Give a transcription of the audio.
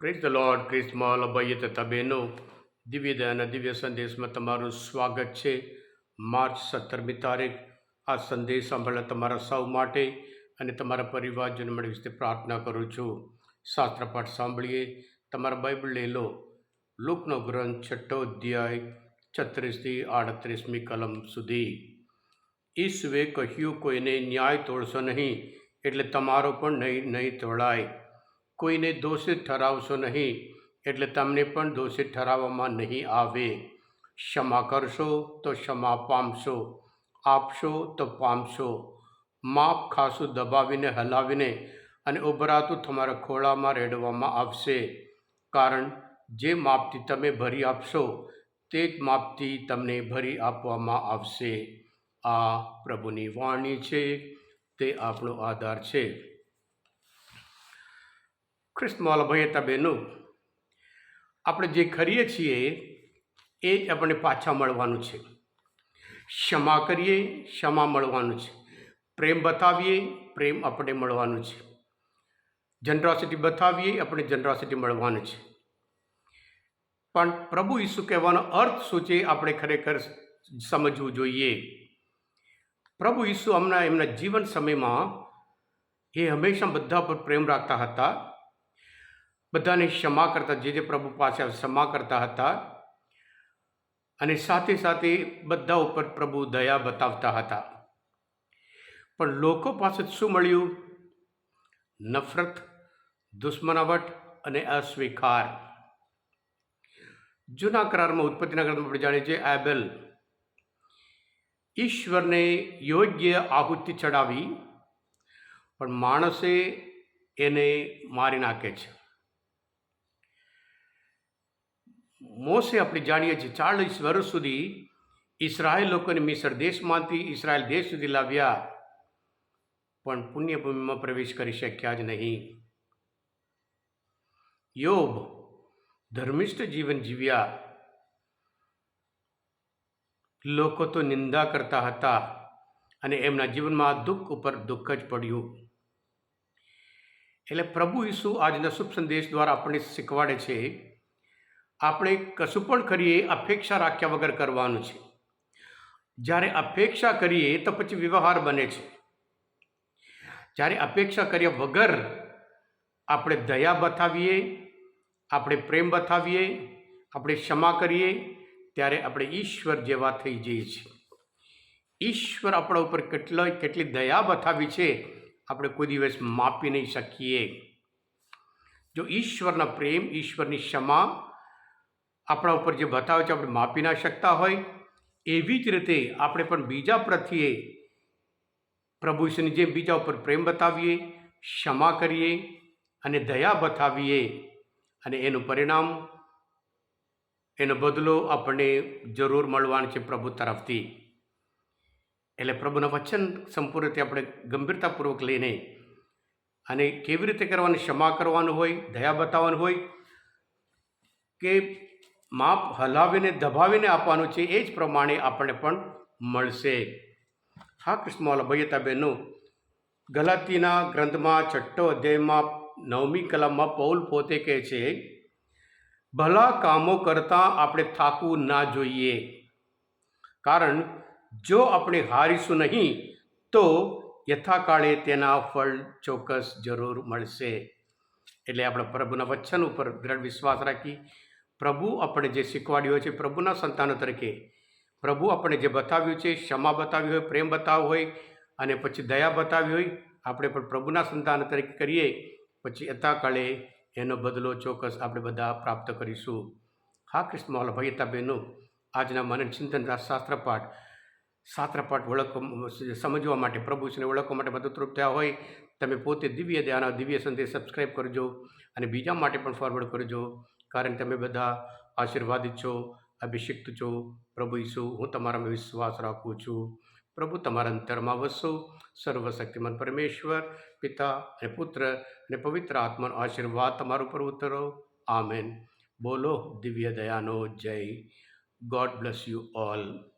Praise the Lord ક્રિસ્મોલ અભય તથા બહેનો દિવ્ય દયાના દિવ્ય સંદેશમાં તમારું સ્વાગત છે માર્ચ સત્તરમી તારીખ આ સંદેશ સાંભળવા તમારા સૌ માટે અને તમારા પરિવારજનો માટે વિશે પ્રાર્થના કરું છું શાસ્ત્રપાઠ સાંભળીએ તમારા બાઇબલ લઈ લો લોકનો ગ્રંથ છઠ્ઠો અધ્યાય છત્રીસથી આડત્રીસમી કલમ સુધી ઈસુએ કહ્યું કોઈને ન્યાય તોડશો નહીં એટલે તમારો પણ નહીં નહીં તોડાય કોઈને દોષિત ઠરાવશો નહીં, એટલે તમને પણ દોષિત ઠરાવવામાં નહીં આવે. ક્ષમા કરશો તો ક્ષમા પામશો, આપશો તો પામશો. માપ ખાસું દબાવીને હલાવીને અને ઉભરાતું તમારા ખોળામાં રેડવામાં આવશે. કારણ જે માપથી તમે ભરી આપશો, તે જ માપથી તમને ભરી આપવામાં આવશે. આ પ્રભુની વાણી છે, તે આપણો આધાર છે. ખ્રિસ્તમાલ ભયતા બહેનો આપણે જે કરીએ છીએ, એ જ આપણને પાછા મળવાનું છે. ક્ષમા કરીએ, ક્ષમા મળવાનું છે. પ્રેમ બતાવીએ, પ્રેમ આપણે મળવાનું છે. જનરોસિટી બતાવીએ, આપણે જનરોસિટી મળવાનું છે. પણ પ્રભુ ઈસુ કહેવાનો અર્થ શું છે, આપણે ખરેખર સમજવું જોઈએ. પ્રભુ ઈસુ હમણાં એમના જીવન સમયમાં એ હંમેશા બધા પર પ્રેમ રાખતા હતા. બધાને ક્ષમા કરતા, જે જે પ્રભુ પાસે ક્ષમા કરતા હતા, અને સાથે સાથે બધા ઉપર પ્રભુ દયા બતાવતા હતા. પણ લોકો પાસે શું મળ્યું? નફરત, દુશ્મનાવટ અને અસ્વીકાર. જૂના કરારમાં ઉત્પત્તિના ગ્રંથમાં આપણે જાણીએ છીએ એબેલ ઈશ્વરને યોગ્ય આહુતિ ચડાવી, પણ માણસે એને મારી નાખે છે. મોસે આપણે જાણીએ છીએ ચાળીસ વર્ષ સુધી ઈસરાયલ લોકોને મિસર દેશમાંથી ઈસરાયલ દેશ સુધી લાવ્યા. પણ પુણ્યભૂમિમાં પ્રવેશ કરી શક્યા જ નહીં. યોબ ધર્મિષ્ઠ જીવન જીવ્યા. લોકો તો નિંદા કરતા હતા અને એમના જીવનમાં દુઃખ ઉપર દુઃખ જ પડ્યું. એટલે પ્રભુ ઈસુ આજના શુભ સંદેશ દ્વારા આપણને શીખવાડે છે આપણે કશું પણ કરીએ, અપેક્ષા રાખ્યા વગર કરવાનું છે. જ્યારે અપેક્ષા કરીએ, તો પછી વ્યવહાર બને છે. જ્યારે અપેક્ષા કર્યા વગર આપણે દયા બતાવીએ, આપણે પ્રેમ બતાવીએ, આપણે ક્ષમા કરીએ, ત્યારે આપણે ઈશ્વર જેવા થઈ જઈએ છીએ. ઈશ્વર આપણા ઉપર કેટલો, કેટલી દયા બતાવી છે, આપણે કોઈ દિવસ માપી નહીં શકીએ. જો ઈશ્વરના પ્રેમ, ઈશ્વરની ક્ષમા આપણા ઉપર જે બતાવે છે, આપણે માપી ના શકતા હોય, એવી જ રીતે આપણે પણ બીજા પ્રત્યે પ્રભુ ઈશ્વરની જેમ બીજા ઉપર પ્રેમ બતાવીએ, ક્ષમા કરીએ અને દયા બતાવીએ અને એનું પરિણામ, એનો બદલો આપણને જરૂર મળવાનો છે પ્રભુ તરફથી. એટલે પ્રભુના વચન સંપૂર્ણ રીતે આપણે ગંભીરતાપૂર્વક લઈને અને કેવી રીતે કરવાનું, ક્ષમા કરવાનું હોય, દયા બતાવવાનું હોય, કે માપ હલાવીને, દબાવીને આપવાનું છે એ જ પ્રમાણે આપણને પણ મળશે. હા કૃષ્ણવાલા ભૈયતા બહેનો, ગલાતીના ગ્રંથમાં છઠ્ઠો અધ્યાયમાં નવમી કલામમાં પૌલ પોતે કહે છે, ભલા કામો કરતાં આપણે થાકવું ના જોઈએ. કારણ જો આપણે હારીશું નહીં, તો યથાકાળે તેના ફળ ચોક્કસ જરૂર મળશે. એટલે આપણે પ્રભુના વચન ઉપર દ્રઢ વિશ્વાસ રાખી પ્રભુ આપણે જે શીખવાડ્યું છે, પ્રભુના સંતાનો તરીકે. પ્રભુ આપણે જે બતાવ્યું છે, ક્ષમા બતાવી હોય, પ્રેમ બતાવ્યો હોય, અને પછી દયા બતાવી હોય, આપણે પણ પ્રભુના સંતાન તરીકે કરીએ, પછી યથાકાળે એનો બદલો ચોક્કસ આપણે બધા પ્રાપ્ત કરીશું. હા કૃષ્ણ ભયતા બહેનો, આજના મન ચિંતન શાસ્ત્ર પાઠ ઓળખ સમજવા માટે પ્રભુને ઓળખવા માટે મદદરૂપ થયા હોય, તમે પોતે દિવ્ય દયાના દિવ્ય સંદેશ સબસ્ક્રાઈબ કરજો, અને બીજા માટે પણ ફોરવર્ડ કરજો. કારણ તમે બધા આશીર્વાદિત છો, અભિષિક્ત છો. પ્રભુ ઈસુ, હું તમારામાં વિશ્વાસ રાખું છું. પ્રભુ, તમારા અંતરમાં વસો. સર્વશક્તિમાન પરમેશ્વર, પિતા અને પુત્ર અને પવિત્ર આત્માનો આશીર્વાદ તમારો પર ઉતરો. આમેન. બોલો દિવ્ય દયાનો જય. God bless you all